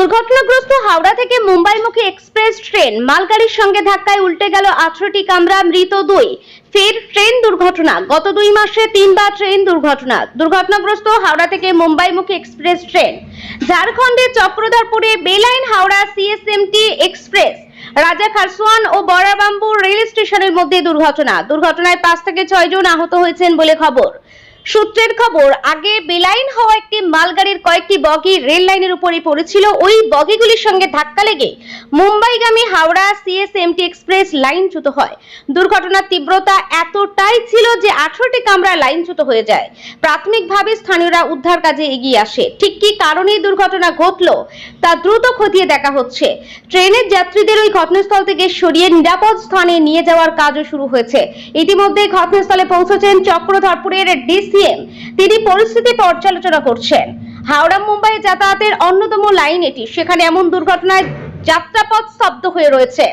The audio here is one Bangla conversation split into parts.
দুর্ঘটনাগ্রস্ত হাওড়া থেকে মুম্বাইমুখী এক্সপ্রেস ট্রেন মালগাড়ির সঙ্গে ধাক্কায় উল্টে গেল আঠারোটি কামরা, মৃত দুই। ফের ট্রেন দুর্ঘটনা। গত দুই মাসে তিনবার ট্রেন দুর্ঘটনা। দুর্ঘটনাগ্রস্ত হাওড়া থেকে মুম্বাইমুখী এক্সপ্রেস ট্রেন। ঝাড়খণ্ডের চক্রধরপুরে বেলাইন Howrah CSMT express. Rajkharsawan ও বড়াবাম্বু রেল স্টেশনের মধ্যে দুর্ঘটনা। দুর্ঘটনায় পাঁচ থেকে ছয় জন আহত হয়েছেন বলে খবর। সূত্রের খবর, আগে বেলাইন হওয়া একটি মালগাড়ির কয়েকটি বগি রেল লাইনের উপরে পড়েছিল। ওই বগিগুলির সঙ্গে ধাক্কা লেগে মুম্বাইগামী হাওড়া সিএসএমটি এক্সপ্রেস লাইনচ্যুত হয়। দুর্ঘটনার তীব্রতা এতটাই ছিল যে আঠারোটি কামরা লাইনচ্যুত হয়ে যায়। প্রাথমিকভাবে স্থানীয়রা উদ্ধার কাজে এগিয়ে আসে। ঠিক কি কারণে দুর্ঘটনা ঘটলো, তা দ্রুত খতিয়ে দেখা হচ্ছে। ট্রেনের যাত্রীদের ওই ঘটনাস্থল থেকে সরিয়ে নিরাপদ স্থানে নিয়ে যাওয়ার কাজও শুরু হয়েছে। ইতিমধ্যে ঘটনাস্থলে পৌঁছেছেন চক্রধরপুরের ডিসিএম তিনি পরিস্থিতি পর্যালোচনা করছেন। হাওড়া মুম্বাই যাতায়াতের অন্যতম লাইন এটি। সেখানে এমন দুর্ঘটনায় যাত্রাপথ স্তব্ধ হয়ে রয়েছে।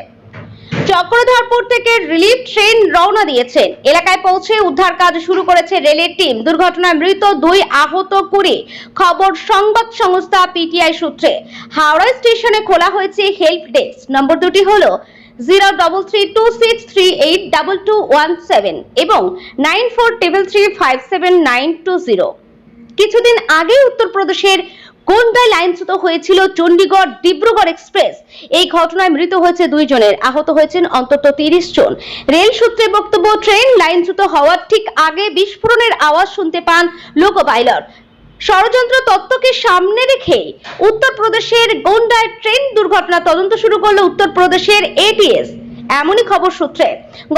চক্রধরপুর থেকে রিলিফ ট্রেন রওনা দিয়েছেন। এলাকায় পৌঁছে উদ্ধার কাজ শুরু করেছে রেলের টিম। দুর্ঘটনায় মৃত দুই আহত কুড়ি। খবর সংবাদ সংস্থা পিটিআই সূত্রে। হাওড়া স্টেশনে খোলা হয়েছে হেল্প ডেস্ক। নম্বর দুটি হলো zero double three two six three eight double two one seven এবং nine four table three five seven nine two zero. কিছুদিন আগে উত্তরপ্রদেশের গোন্ডায় লাইনচ্যুত হয়েছিল চণ্ডীগড় ডিব্রুগড় এক্সপ্রেস। এই ঘটনায় মৃত হয়েছে দুইজনের আহত হয়েছেন অন্তত তিরিশ জন। রেল সূত্রে বক্তব্য, ট্রেন লাইনচ্যুত হওয়ার ঠিক আগে বিস্ফোরণের আওয়াজ শুনতে পান লোকো পাইলট ষড়যন্ত্র তত্ত্বকে সামনে রেখে উত্তরপ্রদেশের গোন্ডায় ট্রেন দুর্ঘটনা তদন্ত শুরু করল উত্তরপ্রদেশের এটিএস এমনই খবর সূত্রে।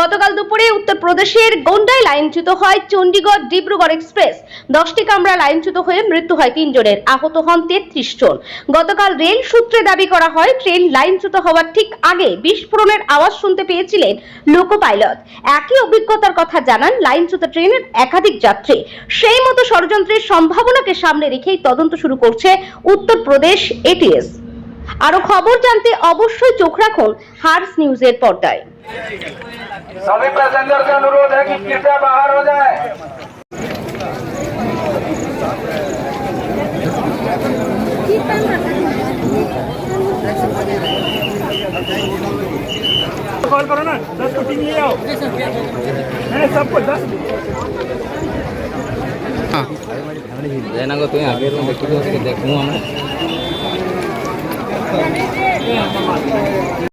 গতকাল দুপুরে উত্তরপ্রদেশের গোন্ডায় লাইনচ্যুত হয় চণ্ডীগড় ডিব্রুগড় এক্সপ্রেস। দশটি কামরা লাইনচ্যুত হয়ে মৃত্যু হয় তিনজনের। আহত হন তেত্রিশ জন। গতকাল রেল সূত্রে দাবি করা হয়, ট্রেন লাইনচ্যুত হওয়ার ঠিক আগে বিস্ফোরণের আওয়াজ শুনতে পেয়েছিলেন লোকো পাইলট একই অভিজ্ঞতার কথা জানান লাইনচ্যুত ট্রেনের একাধিক যাত্রী। সেই মতো ষড়যন্ত্রের সম্ভাবনাকে সামনে রেখেই তদন্ত শুরু করছে উত্তরপ্রদেশ এটিএস আরো খবর জানতে অবশ্যই চোখ রাখুন হার্স নিউজের পর্দায় सभी पैसेंजर से अनुरोध है कि कृपया बाहर हो जाए कॉल करो ना दस को टीम ले आओ नहीं सबको दस জয়নাগর তুমি আগের রুম দেখতে দেখবো 小飞机